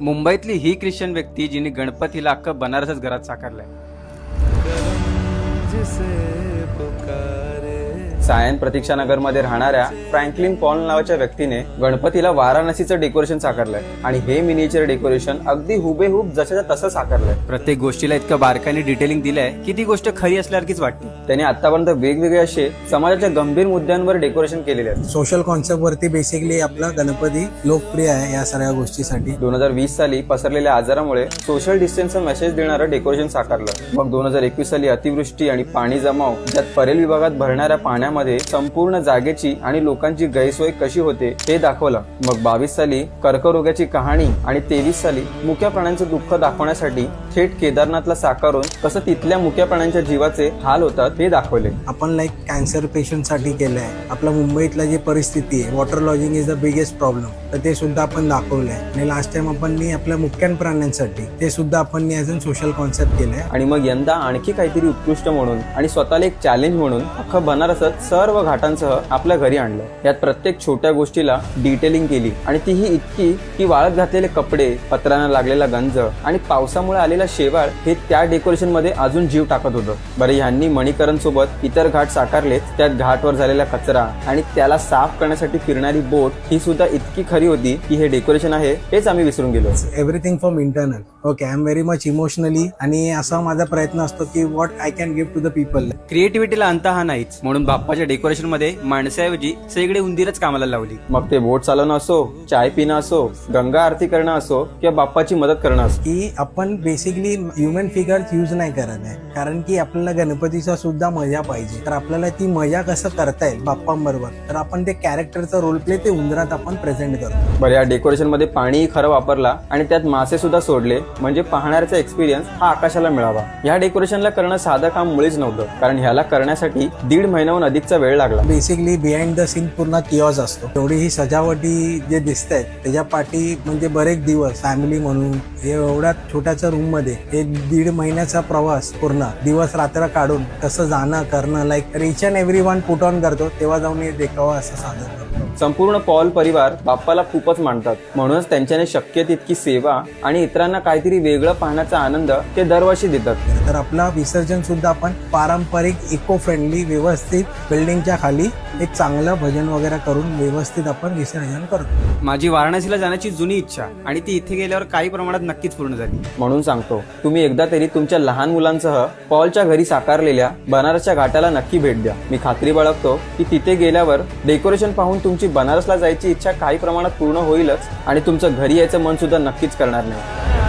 मुंबईतली ही ख्रिश्चन व्यक्ती जिने गणपतीला अख्खं बनारसच घरात साकारलंय. सायन प्रतीक्षानगरमध्ये राहणाऱ्या फ्रँकलिन पॉल नावाच्या व्यक्तीने गणपतीला वाराणसीचं डेकोरेशन साकारलंय. आणि हे मिनिचर डेकोरेशन अगदी हुबेहूब जशाच्या तसं साकारलंय. प्रत्येक गोष्टीला इतकं बारकाईने डिटेलिंग दिलंय की ती गोष्ट खरी असल्यासारखीच वाटते. त्याने आतापर्यंत वेगवेगळे असे समाजाच्या गंभीर मुद्द्यांवर डेकोरेशन केलेले आहेत. सोशल कॉन्सेप्ट वरती बेसिकली आपला गणपती लोकप्रिय आहे या सगळ्या गोष्टीसाठी. दोन हजार वीस साली पसरलेल्या आजारामुळे सोशल डिस्टन्सचा मेसेज देणारं डेकोरेशन साकारलं. मग दोन हजार एकवीस साली अतिवृष्टी आणि पाणी जमाव ज्यात परेल विभागात भरणाऱ्या पाण्यामध्ये संपूर्ण जागेची आणि लोकांची गैरसोय कशी होते हे दाखवलं. मग बावीस साली कर्करोगाची कहाणी आणि तेवीस साली मुक्या प्राण्यांचं दुःख दाखवण्यासाठी थेट केदारनाथला साकारून कसं तिथल्या मुक्या प्राण्यांच्या जीवाचे हाल होतात हे दाखवले. आपण लाईक कॅन्सर पेशंटसाठी केलं आहे आपल्या मुंबईतला जी परिस्थिती आहे water logging is the biggest problem तर ते सुद्धा आपण दाखवलं आहे आणि लास्ट टाइम आपण आपल्या मुख्यान प्राण्यांसाठी ते सुद्धा आपण ॲज अन सोशल कॉन्सेप्ट केलं आहे आणि मग यंदा आणखी काहीतरी उत्कृष्ट म्हणून आणि स्वतःला एक चॅलेंज म्हणून अख्खं बनारसच सर्व घाटांसह आपल्या घरी आणलं. यात प्रत्येक छोट्या गोष्टीला डिटेलिंग केली आणि तीही इतकी की वाळत घातलेले कपडे पत्रांना लागलेला गंज आणि पावसामुळे आलेला शेवाळ हे त्या डेकोरेशनमध्ये अजून जीव टाकत होतं. बरं ह्यांनी मणीकरण सोबत इतर घाट साकारलेच त्यात घाटवर झालेला कचरा आणि त्याला साफ करण्यासाठी फिरणारी बोट ही सुद्धा इतकी खरी होती की हे डेकोरेशन आहे हेच आम्ही विसरून गेलो. Everything from internal okay I am very much emotionally आणि असा माझा प्रयत्न असतो की what I can give to the people क्रिएटिव्हिटीला अंत हा नाहीच. म्हणून बाप्पाच्या डेकोरेशनमध्ये माणसाऐवजी सगळे उंदीरच कामाला लावली. मग ते बोट चालवणं असो चाय पिणं असो गंगा आरती करणं असो किंवा बाप्पाची मदत करणं असो. की आपण बेसिकली ह्युमन फिगर्स यूज नाही करत आहे. कारण की आपल्याला गणपतीचा सुद्धा मजा पाहिजे. तर आपल्याला ती मजा कसं करता येईल बाप्पांबरोबर? तर आपण ते कॅरेक्टरचा रोल प्ले ते उंदरात आपण प्रेझेंट करतो. बरं या डेकोरेशनमध्ये पाणीही खरं वापरला आणि त्यात मासे सुद्धा सोडले. म्हणजे पाहण्याचा एक्सपिरियन्स हा आकाशाला मिळावा. या डेकोरेशनला करणं साधं काम मुळीच नव्हतं. कारण ह्याला करण्यासाठी दीड महिन्याहून अधिकचा वेळ लागला. बेसिकली बिहाइंड द सीन पूर्ण किऑज असतो. तेवढी ही सजावटी जे दिसत आहेत त्याच्या पाठी म्हणजे बरेच दिवस फॅमिली म्हणून हे एवढ्या छोट्याच्या रूममध्ये हे दीड महिन्याचा प्रवास पूर्ण. दिवस रात्र काढून कसं जाणं करणं like reach and every one put on करतो तेव्हा जाऊन हे देखावा असं सादर करतो. संपूर्ण पॉल परिवार बाप्पाला खूपच मानतात. म्हणूनच त्यांच्याने शक्य तितकी सेवा आणि इतरांना काहीतरी वेगळं पाहण्याचा आनंद ते दरवर्षी देतात. तर आपला विसर्जन सुद्धा आपण पारंपरिक इको फ्रेंडली व्यवस्थित बिल्डिंगच्या खाली एक चांगलं भजन वगैरे करून व्यवस्थित आपण विसर्जन करतो. माझी वाराणसीला जाण्याची जुनी इच्छा आणि ती इथे गेल्यावर काही प्रमाणात नक्कीच पूर्ण झाली. म्हणून सांगतो तुम्ही एकदा तरी तुमच्या लहान मुलांसह पॉलच्या घरी साकारलेल्या बनारसच्या घाटाला नक्की भेट द्या. मी खात्री बाळगतो की तिथे गेल्यावर डेकोरेशन पाहून तुमची बनारसला जायची इच्छा काही प्रमाणात पूर्ण होईलच आणि तुमचं घरी यायचं मन सुद्धा नक्कीच करणार नाही.